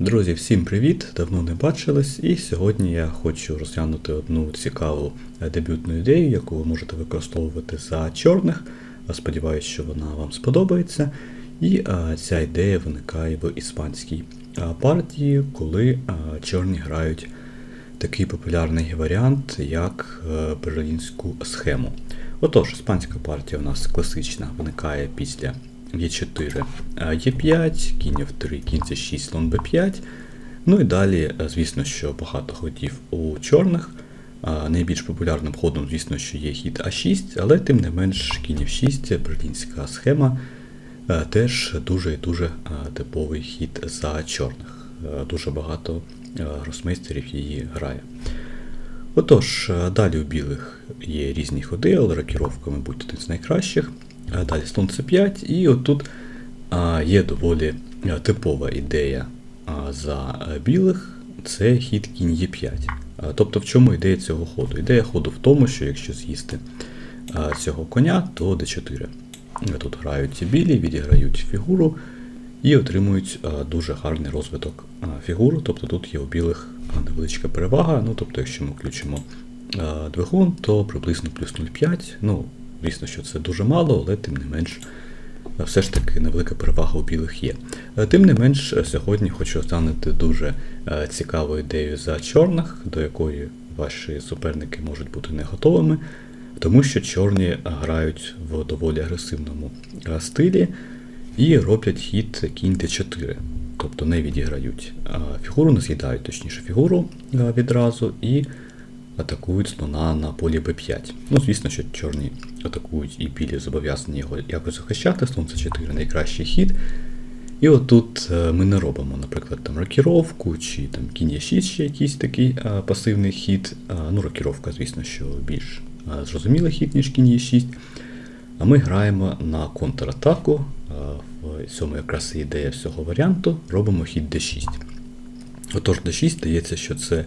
Друзі, всім привіт! Давно не бачились, і сьогодні я хочу розглянути одну цікаву е, дебютну ідею, яку ви можете використовувати за чорних. Сподіваюсь, що вона вам сподобається. І а, ця ідея виникає в іспанській а, партії, коли а, чорні грають такий популярний варіант, як е, берлінську схему. Отож, іспанська партія у нас класична виникає після Е4, Е5, кінь F3, кінь C6, слон B5. Ну і далі, е, звісно, що багато ходів у чорних. Найбільш популярним ходом, звісно, що є хід А6, але тим не менш кінь F6, берлінська схема, е, теж дуже і дуже е, типовий хід за чорних. Дуже багато гросмейстерів її грає. Отож, далі у білих є різні ходи, але рокіровка, мабуть, один з найкращих. Е, Далі слон c5, і отут є доволі е, типова ідея за е, білих це хід кінь Е5. А, Тобто в чому ідея цього ходу? Ідея ходу в тому, що якщо з'їсти цього коня, то d4. Е, Тут грають ці білі, відіграють фігуру і отримують дуже гарний розвиток а, фігур. Тобто тут є у білих невеличка перевага. Ну, тобто, якщо ми включимо двигун, то приблизно плюс 0,5. Ну, звісно, що це дуже мало, але тим не менш. Все ж таки невелика перевага у білих є. Е, Тим не менш, е, сьогодні хочу останути дуже е, цікаву ідею за чорних, до якої ваші суперники можуть бути не готовими, тому що чорні грають в доволі агресивному е, стилі і роблять хід кінь d4, тобто не відіграють фігуру, не з'їдають точніше фігуру е, відразу і атакують слона на полі b5. Ну, звісно, що чорні атакують і білі зобов'язані його якось захищати, слон c4 найкращий хід. І отут е, ми не робимо, наприклад, там рокіровку чи там кінь Е6 ще якийсь такий а, пасивний хід. А, ну, рокіровка, звісно, що більш а, зрозумілий хід, ніж кінь Е6. А ми граємо на контратаку. а, В цьому якраз і ідея всього варіанту. Робимо хід d6. Отож, d6 здається, що це е,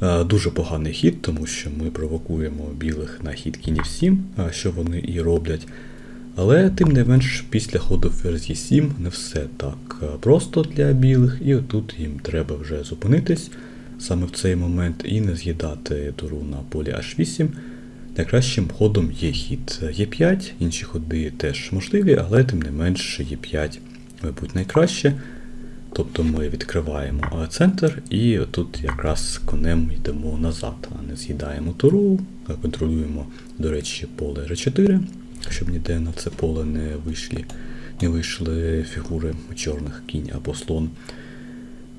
дуже поганий хід, тому що ми провокуємо білих на хід кінь 7, що вони і роблять. Але тим не менш, після ходу ферзь 7 не все так е, просто для білих, і отут їм треба вже зупинитись саме в цей момент і не з'їдати туру на полі H8. Найкращим ходом є хід Е5, інші ходи теж можливі, але тим не менш Е5, мабуть, найкраще. Тобто ми відкриваємо центр і тут якраз конем йдемо назад, а не з'їдаємо туру, контролюємо, до речі, поле Р4, щоб ніде на це поле не вийшли, не вийшли фігури чорних кінь або слон.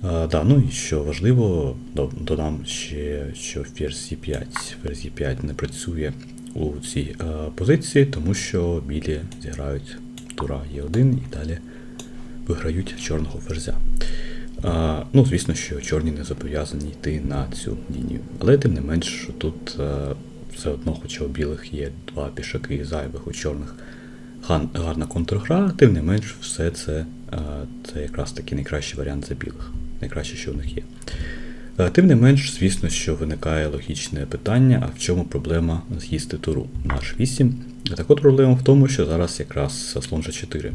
А, да, ну і що важливо, до- додам ще, що ферзь Е5, ферзь Е5 не працює у цій е, позиції, тому що білі зіграють тура Е1 і далі виграють чорного ферзя. А, ну, звісно, що чорні не зобов'язані йти на цю лінію. Але тим не менш, що тут е, все одно, хоча у білих є два пішаки зайвих, у чорних ган- гарна контргра, тим не менш, все це, е, це якраз таки найкращий варіант за білих. Найкраще, що в них є. Е, Тим не менш, звісно, що виникає логічне питання, а в чому проблема з'їсти туру на H8? Так от проблема в тому, що зараз якраз слон G4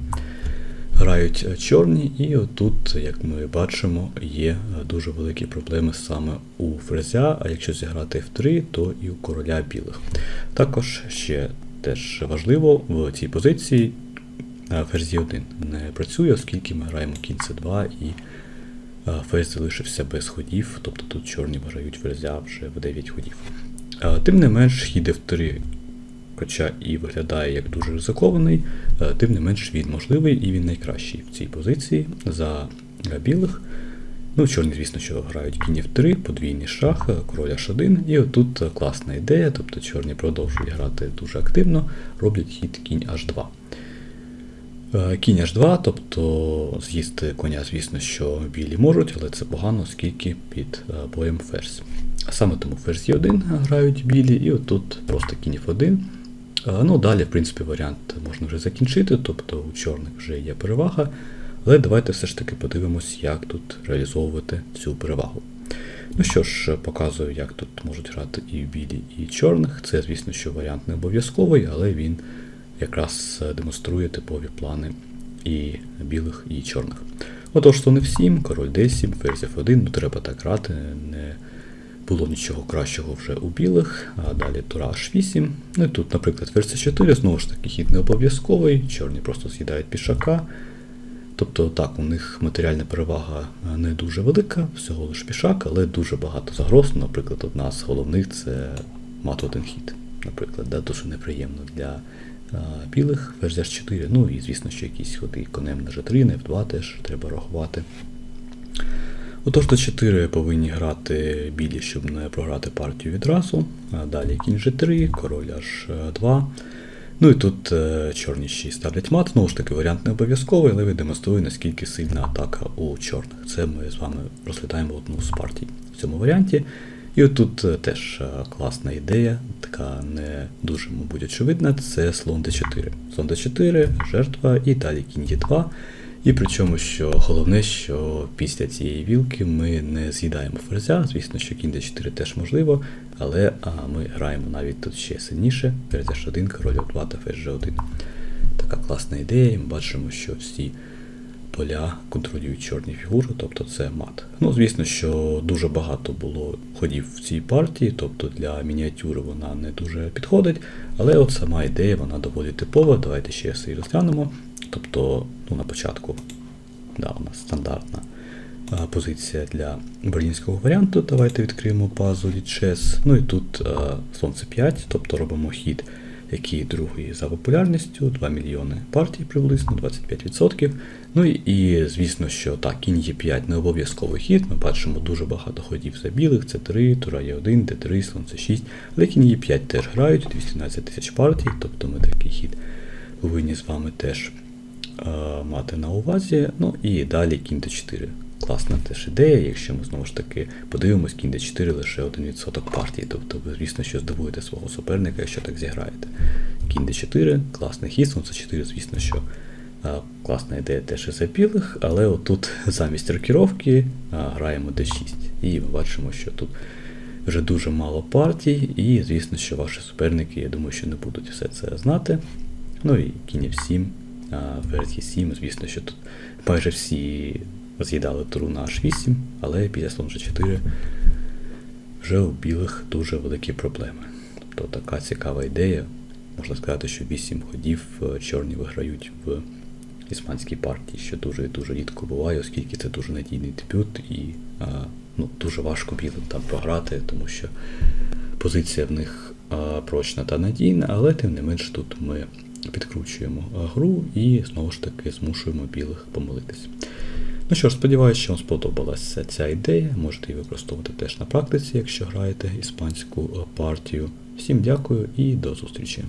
грають е, чорні, і отут, як ми бачимо, є е, дуже великі проблеми саме у фрезя, а якщо зіграти F3, то і у короля білих. Також ще теж важливо в цій позиції е, ферзь 1 не працює, оскільки ми граємо кінь c2 і ферзь залишився без ходів, тобто тут чорні виграють ферзя вже в 9 ходів. Тим не менш, хід F3 хоча і виглядає як дуже ризикований, е, тим не менш він можливий і він найкращий в цій позиції за е, білих. Ну, чорні, звісно, що грають кінь F3, подвійний шах, е, король H1, і отут класна ідея, тобто чорні продовжують грати дуже активно, роблять хід кінь H2. Е, Кінь H2, тобто з'їсти коня, звісно, що білі можуть, але це погано, оскільки під боєм ферзь. Саме тому ферзь Е1 грають білі, і отут просто кінь F1. Ну, далі, в принципі, варіант можна вже закінчити, тобто у чорних вже є перевага. Але давайте все ж таки подивимось, як тут реалізовувати цю перевагу. Ну що ж, показую, як тут можуть грати і білі, і чорних. Це, звісно, що варіант не обов'язковий, але він якраз е, демонструє типові плани і білих, і чорних. Отож, то не всім, король d7, ферзь f1, ну треба так грати, не було нічого кращого вже у білих, а далі тура h8. Ну і тут, наприклад, ферзь 4 знову ж таки хід не обов'язковий, чорні просто з'їдають пішака. Тобто так, у них матеріальна перевага е, не дуже велика, всього лиш пішак, але дуже багато загроз. Наприклад, одна з головних це мат один хід. Наприклад, да, дуже неприємно для а, білих, ферзь h4. Ну і звісно, що якісь ходи конем на g3, на f2 теж треба рахувати. Отож, до 4 повинні грати білі, щоб не програти партію відразу. Далі кінь g3, король h2. Ну і тут е, чорні ще ставлять мат. Знову ж таки, варіант не обов'язковий, але він демонструє, наскільки сильна атака у чорних. Це ми з вами розглядаємо одну з партій в цьому варіанті. І отут е, теж е, класна ідея, така не дуже, мабуть, очевидна, це слон d4. Слон d4, жертва і далі кінь e2. І причому, що головне, що після цієї вілки ми не з'їдаємо ферзя. Звісно, що кінь d4 теж можливо, але а, ми граємо навіть тут ще сильніше. Ферзь h1, король f2 та ферзь g1. Така класна ідея, ми бачимо, що всі поля контролюють чорні фігури, тобто це мат. Ну, звісно, що дуже багато було ходів в цій партії, тобто для мініатюри вона не дуже підходить, але от сама ідея вона доволі типова. Давайте ще її розглянемо. Тобто, ну, на початку, да, у нас стандартна а, позиція для берлінського варіанту. Давайте відкриємо базу Lichess. Ну і тут а, слон c5, тобто робимо хід, який другий за популярністю, 2 мільйони партій приблизно, 25%. Ну і, звісно, що так, кінь Е5 не обов'язковий хід. Ми бачимо дуже багато ходів за білих, це 3, тура Е1, Д3, слон С6, але кінь Е5 теж грають, 217 тисяч партій, тобто ми такий хід повинні з вами теж е, мати на увазі. Ну і далі кінь d4. Класна теж ідея, якщо ми знову ж таки подивимось, кінь d4 лише 1% партії. Тобто ви, звісно, що здивуєте свого суперника, якщо так зіграєте. Кінь d4, класний хід, слон c4, звісно, що е, класна ідея теж і за білих, але отут замість рокіровки е, граємо d6. І ми бачимо, що тут вже дуже мало партій, і звісно, що ваші суперники, я думаю, що не будуть все це знати. Ну і кінь F7, ферзь Е7, звісно, що тут майже всі з'їдали туру на H8, але після слон G4 вже у білих дуже великі проблеми. Тобто така цікава ідея. Можна сказати, що 8 ходів е, чорні виграють в іспанській партії, що дуже і дуже рідко буває, оскільки це дуже надійний дебют і а, ну, дуже важко білим там програти, тому що позиція в них а, прочна та надійна, але тим не менш тут ми підкручуємо гру і знову ж таки змушуємо білих помилитись. Ну що ж, сподіваюся, що вам сподобалася ця ідея. Можете її використовувати теж на практиці, якщо граєте іспанську партію. Всім дякую і до зустрічі!